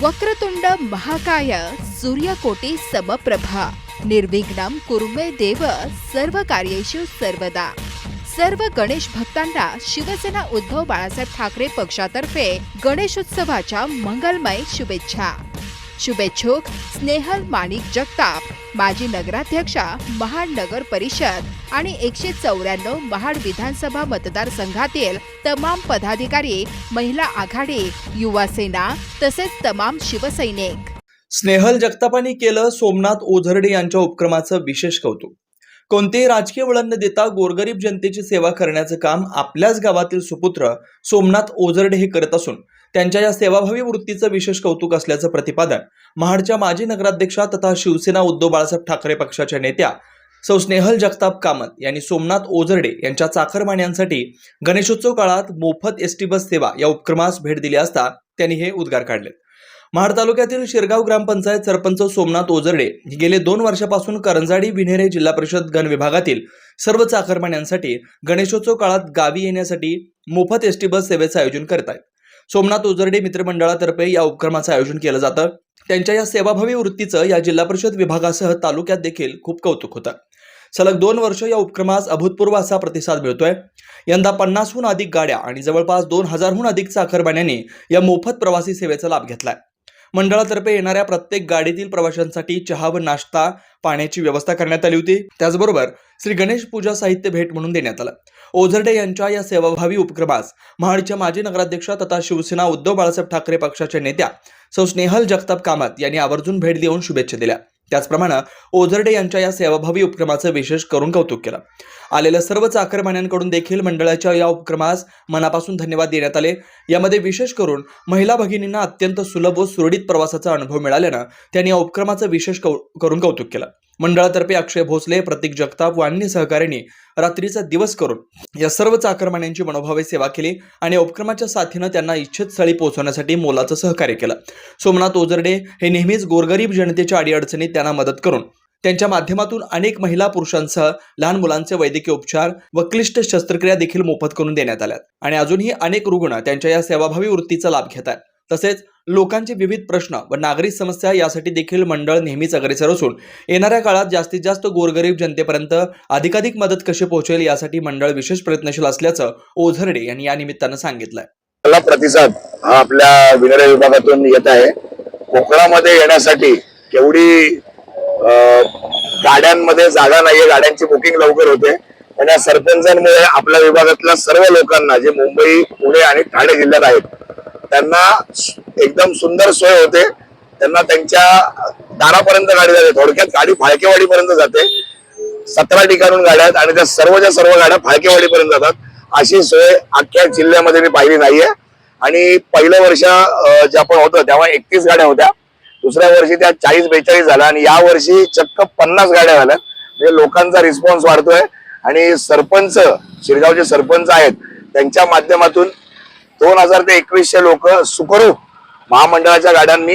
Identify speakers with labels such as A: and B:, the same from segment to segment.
A: वक्रतुंड महाकाय सूर्यकोटी समप्रभा. निर्विघ्नं कुर्मे देव सर्व कार्येशु सर्वदा. सर्व गणेश भक्तांना शिवसेना उद्धव बाळासाहेब ठाकरे पक्षातर्फे गणेशोत्सवाच्या मंगलमय शुभेच्छा. शुभेच्छुक स्नेहल माणिक जगताप माजी नगराध्यक्षा महाड नगर परिषद आणि एकशे चौऱ्याण्णव महाड विधानसभा मतदारसंघातील तमाम पदाधिकारी महिला आघाडी युवा सेना तसेच तमाम शिवसैनिक.
B: स्नेहल जगतापांनी केलं सोमनाथ ओझरडे यांच्या उपक्रमाचं विशेष कौतुक. कोणतेही राजकीय वळण न देता गोरगरीब जनतेची सेवा करण्याचं काम आपल्याच गावातील सुपुत्र सोमनाथ ओझरडे हे करत असून त्यांच्या या सेवाभावी वृत्तीचं विशेष कौतुक असल्याचं प्रतिपादन महाडच्या माजी नगराध्यक्षा तथा शिवसेना उद्धव बाळासाहेब ठाकरे पक्षाच्या नेत्या सौ स्नेहल जगताप कामत यांनी सोमनाथ ओझरडे यांच्या चाकरमान्यांसाठी गणेशोत्सव काळात मोफत एस टी बस सेवा या उपक्रमास भेट दिली असता त्यांनी हे उद्गार काढले. महाड तालुक्यातील शिरगाव ग्रामपंचायत सरपंच सोमनाथ ओझरडे गेले दोन वर्षापासून करंजाडी विन्हेरे जिल्हा परिषद गण विभागातील सर्व चाकरमान्यांसाठी गणेशोत्सव काळात गावी येण्यासाठी मोफत एस टी बस सेवेचं आयोजन करत आहेत सोमनाथ ओझरडे मित्रमंडळातर्फे या उपक्रमाचं आयोजन केलं जातं. त्यांच्या या सेवाभावी वृत्तीचं या जिल्हा परिषद विभागासह तालुक्यात देखील खूप कौतुक होतं. सलग दोन वर्ष या उपक्रमास अभूतपूर्व असा प्रतिसाद मिळतोय. यंदा पन्नासहून अधिक गाड्या आणि जवळपास दोन हजारहून अधिक साखरबाण्यांनी या मोफत प्रवासी सेवेचा लाभ घेतलाय. मंडळातर्फे येणाऱ्या प्रत्येक गाडीतील प्रवाशांसाठी चहा व नाश्ता पाण्याची व्यवस्था करण्यात आली होती. त्याचबरोबर श्री गणेश पूजा साहित्य भेट म्हणून देण्यात आलं. ओझरडे यांच्या या सेवाभावी उपक्रमास महाडच्या माजी नगराध्यक्षा तथा शिवसेना उद्धव बाळासाहेब ठाकरे पक्षाच्या नेत्या सौ. स्नेहल जगताप कामत यांनी आवर्जून भेट देऊन शुभेच्छा दिल्या. त्याचप्रमाणे ओझरडे यांच्या या सेवाभावी उपक्रमाचं विशेष करून कौतुक केलं. आलेल्या सर्व चाकरमान्यांकडून देखील मंडळाच्या या उपक्रमास मनापासून धन्यवाद देण्यात आले. यामध्ये विशेष करून महिला भगिनींना अत्यंत सुलभ व सुरळीत प्रवासाचा अनुभव मिळाल्यानं त्यांनी या उपक्रमाचं विशेष कौ करून कौतुक केलं. मंडळातर्फे अक्षय भोसले प्रतीक जगताप व अन्य सहकाऱ्यांनी रात्रीचा दिवस करून या सर्व चाकरमान्यांची मनोभावे सेवा केली आणि उपक्रमाच्या साथीनं त्यांना इच्छित स्थळी पोहोचवण्यासाठी मोलाचं सहकार्य केलं. सोमनाथ ओझरडे हे नेहमीच गोरगरीब जनतेच्या अडीअडचणीत त्यांना मदत करून त्यांच्या माध्यमातून अनेक महिला पुरुषांसह लहान मुलांचे वैद्यकीय उपचार व क्लिष्ट शस्त्रक्रिया देखील मोफत करून देण्यात आल्या आणि अजूनही अनेक रुग्ण त्यांच्या या सेवाभावी वृत्तीचा लाभ घेत आहेत तसेच लोकांचे विविध प्रश्न व नागरिक समस्या यासाठी देखील मंडळ नेहमीच अग्रेसर असून येणाऱ्या काळात जास्तीत जास्त गोरगरीब जनतेपर्यंत अधिकाधिक मदत कशी पोहोचेल यासाठी मंडळ विशेष प्रयत्नशील असल्याचं ओझरडे यांनी या निमित्तानं सांगितलंय.
C: प्रतिसाद हा आपल्या विनरे विभागातून येत आहे. कोकणामध्ये येण्यासाठी केवढी गाड्यांमध्ये जागा नाहीये गाड्यांची बुकिंग लवकर होते. आणि या सरपंचांमुळे आपल्या विभागातल्या सर्व लोकांना जे मुंबई पुणे आणि ठाणे जिल्ह्यात आहेत त्यांना एकदम सुंदर सोय होते. त्यांना त्यांच्या दारापर्यंत गाडी जाते. थोडक्यात गाडी फाळकेवाडीपर्यंत जाते. सतरा ठिकाणून गाड्या आहेत आणि त्या सर्वच्या सर्व गाड्या फाळकेवाडीपर्यंत जातात. अशी सोय अख्ख्या जिल्ह्यामध्ये मी पाहिली नाहीये. आणि पहिलं वर्ष जे आपण होतं तेव्हा एकतीस गाड्या होत्या. दुसऱ्या वर्षी त्या चाळीस बेचाळीस झाल्या आणि या वर्षी चक्क पन्नास गाड्या झाल्या. म्हणजे लोकांचा रिस्पॉन्स वाढतोय. आणि सरपंच शिरगावचे सरपंच आहेत त्यांच्या माध्यमातून दोन हजार ते एकवीसशे लोक सुखरूप महामंडळाच्या गाड्यांनी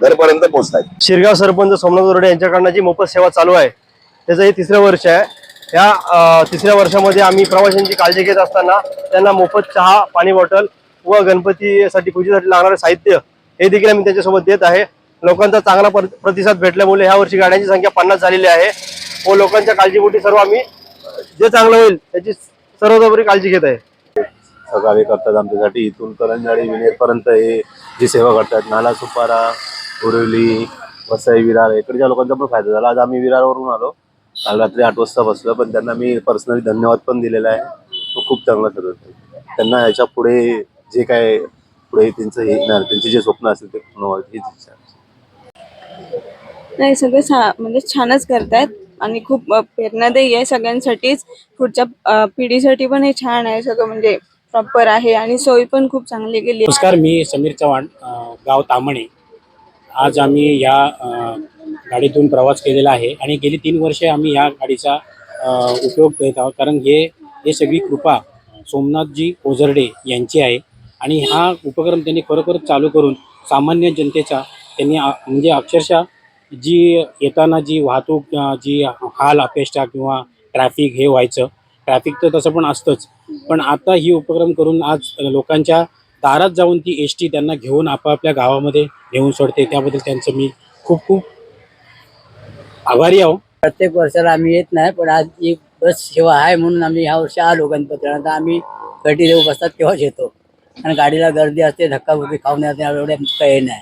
C: घरपर्यंत पोहोचतात
D: शिरगाव सरपंच सोमनाथ जोरडे यांच्याकडनं जी मोफत सेवा चालू आहे त्याचं हे तिसरं वर्ष आहे. या तिसऱ्या वर्षामध्ये आम्ही प्रवाशांची काळजी घेत असताना त्यांना मोफत चहा पाणी बॉटल व गणपतीसाठी पूजेसाठी लागणारे साहित्य हे देखील आम्ही त्यांच्यासोबत देत आहे. लोकांचा चांगला प्रतिसाद भेटल्यामुळे ह्या वर्षी गाड्यांची संख्या पन्नास झालेली आहे व लोकांच्या काळजीपोटी सर्व आम्ही जे चांगलं होईल त्याची सर्वतोपरी काळजी घेत आहे.
E: सहकार्य करतात आमच्यासाठी. इथून करंजाडी विनेरपर्यंत हे जी सेवा करतात नाला सुपारा बोरिवली वसई विरार इकडच्या लोकांचा पण फायदा झाला. आज आम्ही विरारवरून आलो. काल रात्री आठ वाजता बसलो पण त्यांना मी पर्सनली धन्यवाद पण दिलेला आहे. तो खूप चांगला सर्व त्यांना याच्यापुढे जे काय पुढे त्यांचं हे येणार त्यांचे जे स्वप्न असेल ते पूर्ण व्हावं हीच इच्छा आहे.
F: नाही सगळे म्हणजे छानच करतायत आणि खूप अ, प्रेरणादायी आहे सगळ्यांसाठीच. पुढच्या अ, पिढीसाठी पण हे छान आहे सगळं म्हणजे प्रॉपर आहे आणि सोय पण खूप चांगली केली
G: नमस्कार मी समीर चव्हाण गाव तामणे आज आम्ही या गाडीतून प्रवास केलेला आहे आणि गेली तीन वर्षे आम्ही या गाडीचा उपयोग करत आहोत. कारण हे हे सगळी कृपा सोमनाथजी ओझरडे यांची आहे आणि हा उपक्रम त्यांनी खरोखर चालू करून सामान्य जनतेचा त्यांनी म्हणजे अक्षरशः जी येताना जी वाहतूक जी हाल अपेक्षा किंवा ट्रॅफिक हे व्हायचं ट्रॅफिक तर तसं पण असतंच पण आता ही उपक्रम करून आज लोकांच्या दारात जाऊन ती एस टी त्यांना घेऊन आपापल्या गावामध्ये नेऊन सोडते. त्याबद्दल त्यांचं मी खूप खूप आभारी आहो.
H: प्रत्येक वर्षाला आम्ही येत नाही पण आज एक बस सेवा आहे म्हणून आम्ही ह्या वर्षी आलो गणपतीला. आम्ही गटी देऊ बसतात तेव्हाच येतो. आणि गाडीला गर्दी असते धक्काबुक्की खाऊन येते एवढ्या काही नाही.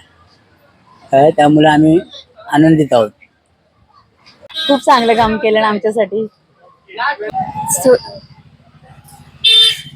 H: काय त्यामुळे आम्ही आनंदित आहोत.
I: खूप चांगलं काम केलं